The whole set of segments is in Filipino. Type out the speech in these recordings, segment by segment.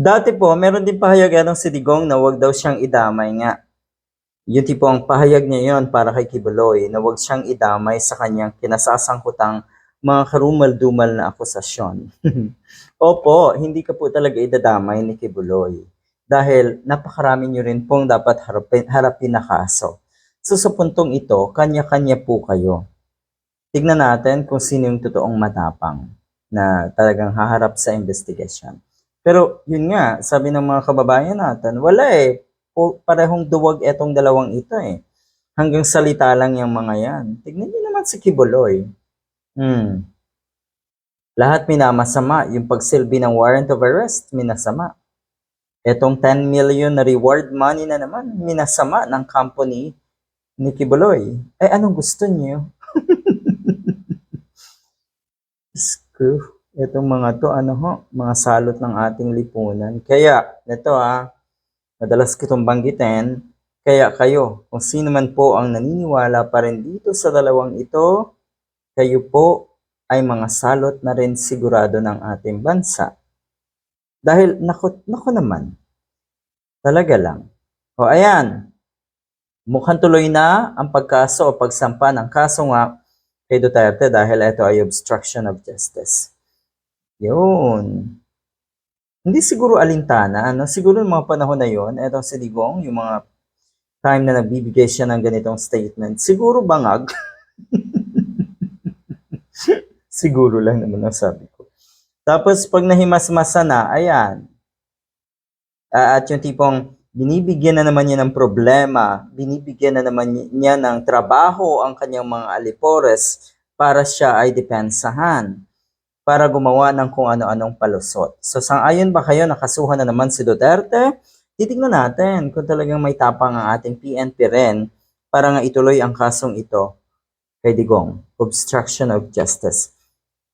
Dati po, meron din pahayag ng si Digong na wag daw siyang idamay nga. Yung tipo ang pahayag niya yon para kay Kibuloy na wag siyang idamay sa kanyang kinasasangkutang mga karumal-dumal na akusasyon. Opo, hindi ka po talaga idadamay ni Kibuloy dahil napakarami niyo rin pong dapat harapin, harapin na kaso. So sa puntong ito, kanya-kanya po kayo. Tignan natin kung sino yung totoong matapang na talagang haharap sa investigation. Pero yun nga, sabi ng mga kababayan natin, wala eh. Parehong duwag etong dalawang ito eh. Hanggang salita lang yung mga yan. Tignan niyo naman si Kibuloy. Hmm. Lahat minamasama. Yung pagsilbi ng warrant of arrest, minasama. Etong 10 million na reward money na naman, minasama ng company ni Kibuloy. Eh, anong gusto niyo? Screw. Itong mga to, ano ho, mga salot ng ating lipunan. Kaya, ito ah, madalas kitong banggitin, kaya kayo, kung sino man po ang naniniwala pa rin dito sa dalawang ito, kayo po ay mga salot na rin sigurado ng ating bansa. Dahil, nako, nako naman, talaga lang. O ayan, mukhang tuloy na ang pagkaso o pagsampa ng kaso nga kay Duterte dahil ito ay obstruction of justice. Yun. Hindi siguro alintana, ano? Siguro yung mga panahon na yon, eto si Digong, yung mga time na nagbibigay siya ng ganitong statement, siguro bangag. siguro lang naman ang sabi ko. Tapos pag nahimasmasa na, ayan. Ah, at yung tipong binibigyan na naman niya ng problema, binibigyan na naman niya ng trabaho ang kanyang mga alipores para siya ay depensahan para gumawa ng kung ano-anong palusot. So sang-ayon ba kayo nakasuhan na naman si Duterte? Titignan natin kung talagang may tapang ang ating PNP rin para nga ituloy ang kasong ito kay Digong, obstruction of justice.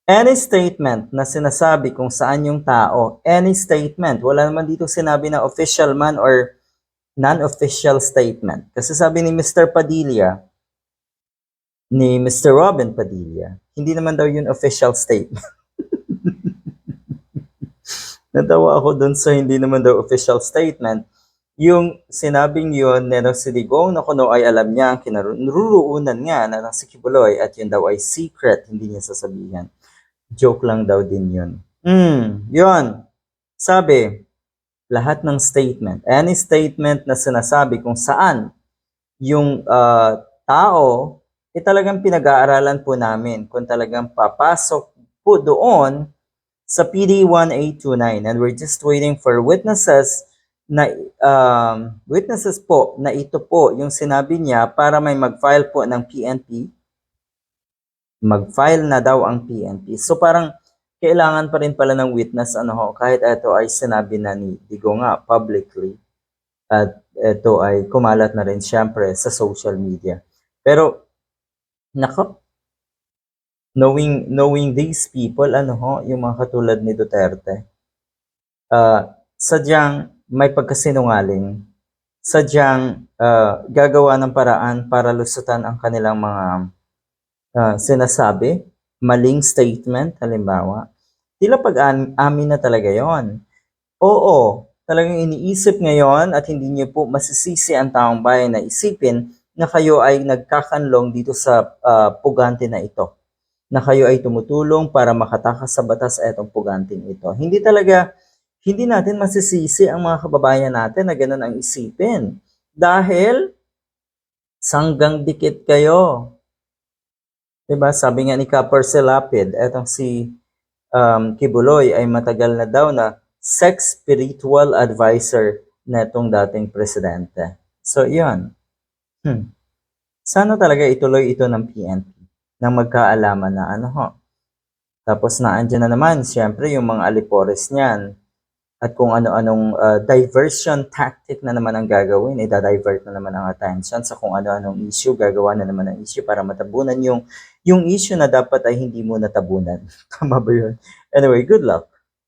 Any statement na sinasabi kung saan yung tao, any statement, wala naman dito sinabi na official man or non-official statement. Kasi sabi ni Mr. Padilla, ni Mr. Robin Padilla, hindi naman daw yun official statement. Natawa ako dun sa hindi naman daw official statement. Yung sinabing yun, Neno si Digong na kuno ay alam niya ang kinaruruunan nga na ng si Kibuloy at yun daw ay secret, hindi niya sasabihin. Joke lang daw din yun. Hmm, yun. Sabi, lahat ng statement, any statement na sinasabi kung saan yung ah, tao, eh talagang pinag-aaralan po namin kung talagang papasok po doon sa PD 1829 and we're just waiting for witnesses na um, witnesses po na ito po yung sinabi niya para may mag-file po ng PNP mag-file na daw ang PNP so parang kailangan pa rin pala ng witness ano ho kahit ito ay sinabi na ni Digo nga publicly at ito ay kumalat na rin syempre sa social media. Pero nako knowing knowing these people ano ho yung mga katulad ni Duterte. Uh, sadyang may pagkasinungaling. Sadyang uh, gagawa ng paraan para lusutan ang kanilang mga uh, sinasabi. Maling statement halimbawa. Tila pag-amin na talaga yon oo talagang iniisip ngayon at hindi niyo po masisisi ang taong bayan na isipin na kayo ay nagkakanlong dito sa uh, pugante na ito na kayo ay tumutulong para makatakas sa batas etong puganting ito. Hindi talaga, hindi natin masisisi ang mga kababayan natin na ganun ang isipin. Dahil, sanggang dikit kayo. Diba? Sabi nga ni Copper Selapid, etong si um, Kibuloy ay matagal na daw na sex spiritual advisor na itong dating presidente. So, yun. Hmm. Sana talaga ituloy ito ng PNP ng magkaalaman na ano ho. Tapos naandyan na naman, siyempre, yung mga alipores niyan. At kung ano-anong uh, diversion tactic na naman ang gagawin, i-divert na naman ang attention sa kung ano-anong issue, gagawa na naman ng issue para matabunan yung, yung issue na dapat ay hindi mo natabunan. Tama ba yun? Anyway, good luck.